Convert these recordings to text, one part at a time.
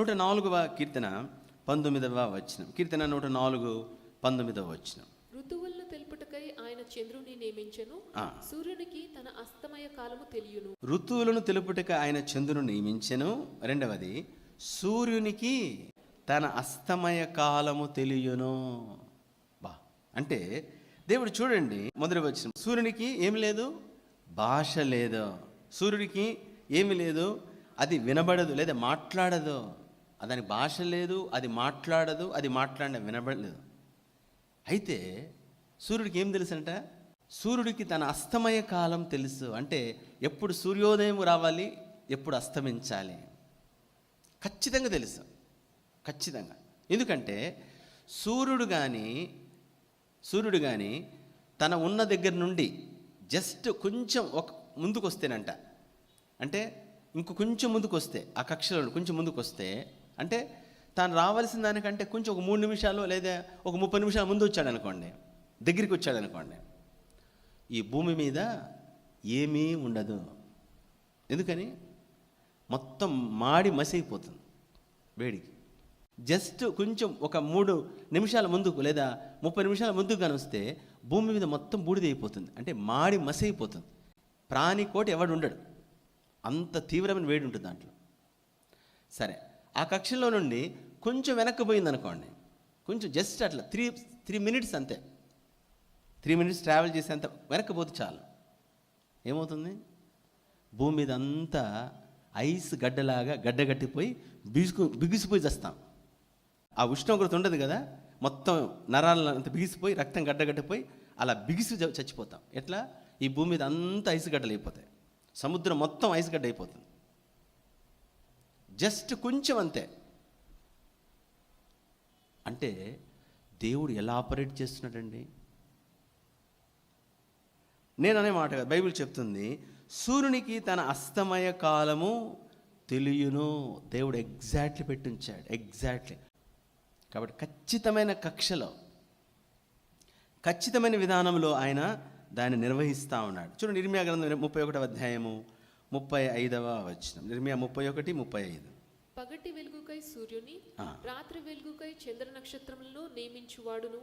నూట నాలుగవ కీర్తన పంతొమ్మిదవ వచనం. కీర్తన నూట నాలుగు పంతొమ్మిదవ వచనం. ఋతువులను తెలుపుటకై ఆయన చంద్రుని నియమించెను. సూర్యునికి తన అస్తమయ కాలము తెలియను. ఋతువులను తెలుపుటక ఆయన చంద్రుని నియమించెను. రెండవది సూర్యునికి తన అస్తమయ కాలము తెలియను. బా. అంటే దేవుడు చూడండి మొదటి వచ్చిన సూర్యునికి ఏమి లేదు? భాష లేదు. సూర్యుడికి ఏమి లేదు? అది వినబడదు లేదా మాట్లాడదు. దానికి భాష లేదు అది మాట్లాడదు అది మాట్లాడిన వినబడలేదు. అయితే సూర్యుడికి ఏం తెలుసంట? సూర్యుడికి తన అస్తమయ కాలం తెలుసు. అంటే ఎప్పుడు సూర్యోదయం రావాలి ఎప్పుడు అస్తమించాలి. ఖచ్చితంగా తెలుసు. ఖచ్చితంగా. ఎందుకంటే సూర్యుడు కానీ సూర్యుడు కానీ తన ఉన్న దగ్గర నుండి జస్ట్ కొంచెం ఒక ముందుకు వస్తేనంట అంటే ఇంకో కొంచెం ముందుకు వస్తే ఆ కక్షలో కొంచెం ముందుకు వస్తే అంటే తాను రావాల్సిన దానికంటే కొంచెం ఒక మూడు నిమిషాలు లేదా ఒక ముప్పై నిమిషాల ముందు వచ్చాడు అనుకోండి దగ్గరికి వచ్చాడు అనుకోండి ఈ భూమి మీద ఏమీ ఉండదు. ఎందుకని? మొత్తం మాడి మసైపోతుంది వేడికి. జస్ట్ కొంచెం ఒక మూడు నిమిషాల ముందుకు లేదా ముప్పై నిమిషాల ముందుకు కానీ వస్తే భూమి మీద మొత్తం బూడిదైపోతుంది అంటే మాడి మసైపోతుంది ప్రాణికోటి ఎవడు ఉండడు. అంత తీవ్రమైన వేడి ఉంటుంది దాంట్లో. సరే. ఆ కక్షలో నుండి కొంచెం వెనక్కి పోయింది అనుకోండి కొంచెం జస్ట్ అట్లా త్రీ త్రీ మినిట్స్ అంతే. త్రీ మినిట్స్ ట్రావెల్ చేసేంత వెనక్కి పోతే చాలు. ఏమవుతుంది? భూమి మీద అంతా ఐస్ గడ్డలాగా గడ్డగట్టిపోయి బిగుసుకు బిగిసిపోయి చేస్తాం. ఆ ఉష్ణోగ్రత ఉండదు కదా మొత్తం నరాలు అంత బిగిసిపోయి రక్తం గడ్డగట్టిపోయి అలా బిగిసి చచ్చిపోతాం. ఎట్లా? ఈ భూమి మీద అంతా ఐస్ గడ్డలు అయిపోతాయి. సముద్రం మొత్తం ఐస్ గడ్డ అయిపోతుంది. జస్ట్ కొంచెం అంతే. అంటే దేవుడు ఎలా ఆపరేట్ చేస్తున్నాడండి? నేను అనే మాట కదా బైబిల్ చెప్తుంది సూర్యునికి తన అస్తమయ కాలము తెలియను. దేవుడు ఎగ్జాక్ట్లీ పెట్టించాడు ఎగ్జాక్ట్లీ. కాబట్టి ఖచ్చితమైన కక్షలో ఖచ్చితమైన విధానంలో ఆయన దాన్ని నిర్వహిస్తూ ఉన్నాడు. చూడండి నిర్మయా గ్రంథం ముప్పై ఒకటవ అధ్యాయము. ముప్పై ఐదవ వచనం. నిర్మయా ముప్పై ఒకటి ముప్పై ఐదు. పగటి వెలుగుకై సూర్యుని. రాత్రి వెలుగుకై చంద్ర నక్షత్రములను నియమించువాడును.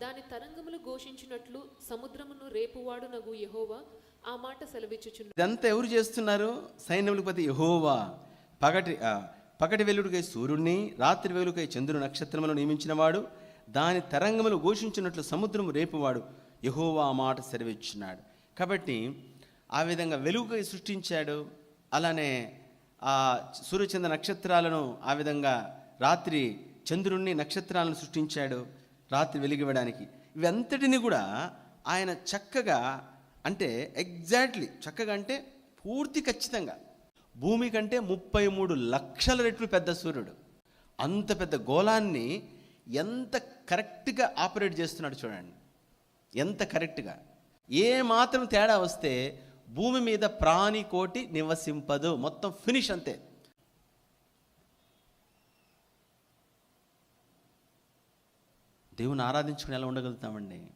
దాని తరంగములు ఘోషించినట్లు సముద్రమును రేపువాడునగు యెహోవా ఆ మాట సెలవిచ్చుచున్నాడు. ఇదంతా ఎవరు చేస్తున్నారు? సైన్యములపతి యహోవా. పగటి పగటి వెలుగుకై సూర్యుడిని రాత్రి వెలుగుకై చంద్రుడు నక్షత్రములను నియమించినవాడు దాని తరంగములు ఘోషించినట్లు సముద్రము రేపువాడు. యహోవా ఆ మాట సెలవిచ్చున్నాడు కాబట్టి ఆ విధంగా వెలుగుకై సృష్టించాడు. అలానే ఆ సూర్యచంద్ర నక్షత్రాలను ఆ విధంగా రాత్రి చంద్రుణ్ణి నక్షత్రాలను సృష్టించాడు రాత్రి వెలిగివ్వడానికి. ఇవంతటిని కూడా ఆయన చక్కగా అంటే ఎగ్జాక్ట్లీ చక్కగా అంటే పూర్తి ఖచ్చితంగా. భూమి కంటే ముప్పై మూడు లక్షల రెట్లు పెద్ద సూర్యుడు. అంత పెద్ద గోళాన్ని ఎంత కరెక్ట్గా ఆపరేట్ చేస్తున్నాడు చూడండి. ఎంత కరెక్ట్గా. ఏ మాత్రం తేడా వస్తే భూమి మీద ప్రాణి కోటి నివసింపదు. మొత్తం ఫినిష్ అంతే. దేవుని ఆరాధించుకుని ఎలా ఉండగలుగుతామండి?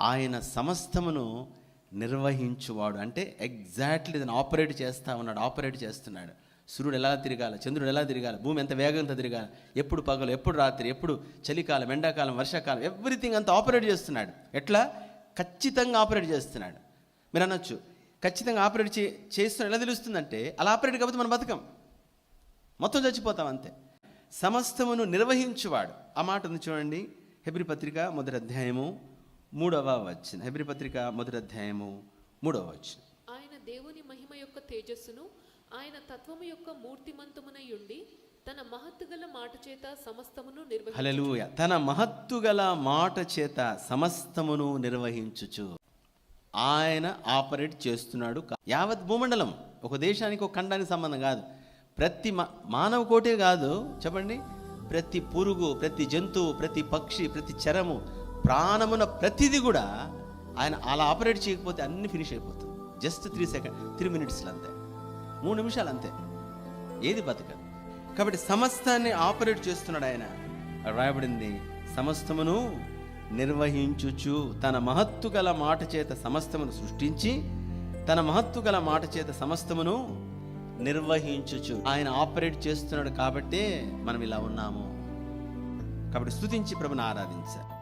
ఆయన సమస్తమును నిర్వహించువాడు. అంటే ఎగ్జాక్ట్లీ దాన్ని ఆపరేట్ చేస్తా ఉన్నాడు ఆపరేట్ చేస్తున్నాడు. సూర్యుడు ఎలా తిరగాలి చంద్రుడు ఎలా తిరగాలి భూమి ఎంత వేగంతో తిరగాలి ఎప్పుడు పగలు ఎప్పుడు రాత్రి ఎప్పుడు చలికాలం ఎండాకాలం వర్షాకాలం ఎవ్రీథింగ్ అంతా ఆపరేట్ చేస్తున్నాడు. ఎట్లా? ఖచ్చితంగా ఆపరేట్ చేస్తున్నాడు. మీరు అనొచ్చు. ఖచ్చితంగా ఆపరేట్ చే చేస్తున్నాడు. ఎలా తెలుస్తుందంటే అలా ఆపరేట్ కాకపోతే మనం బతకం. మొత్తం చచ్చిపోతాం అంతే. సమస్తమును నిర్వహించువాడు. ఆ మాట ఉంది చూడండి. హెబ్రి పత్రిక మొదటి అధ్యాయము మూడవ వచ్చిన హెబ్రి పత్రిక మొదటి అధ్యాయము మూడవ వచ్చిన ఆయన దేవుని మహిమ యొక్క తేజస్సును ఆయన తత్వము యొక్క మూర్తిమంతమునై ఉండి తన మహత్తుగల మాట చేత సమస్తమును నిర్వహి తన మహత్తుగల మాట చేత సమస్తమును నిర్వహించుచు. ఆయన ఆపరేట్ చేస్తున్నాడు యావత్ భూమండలం. ఒక దేశానికి ఒక ఖండానికి సంబంధం కాదు. ప్రతి మానవ కోటే కాదు. చెప్పండి? ప్రతి పురుగు ప్రతి జంతువు ప్రతి పక్షి ప్రతి చరము ప్రాణమున ప్రతిది కూడా ఆయన అలా ఆపరేట్ చేయకపోతే అన్ని ఫినిష్ అయిపోతుంది జస్ట్ త్రీ సెకండ్ త్రీ మినిట్స్లో అంతే మూడు నిమిషాలు అంతే ఏది బతకదు? కాబట్టి సమస్తాన్ని ఆపరేట్ చేస్తున్నాడు ఆయన. రాయబడింది సమస్తమును నిర్వహించుచు తన మహత్తు గల మాట చేత సమస్తమును సృష్టించి తన మహత్తు గల మాట చేత సమస్తమును నిర్వహించుచు. ఆయన ఆపరేట్ చేస్తున్నాడు కాబట్టే మనం ఇలా ఉన్నాము. కాబట్టి స్తుతించి ప్రభుని ఆరాధించాలి.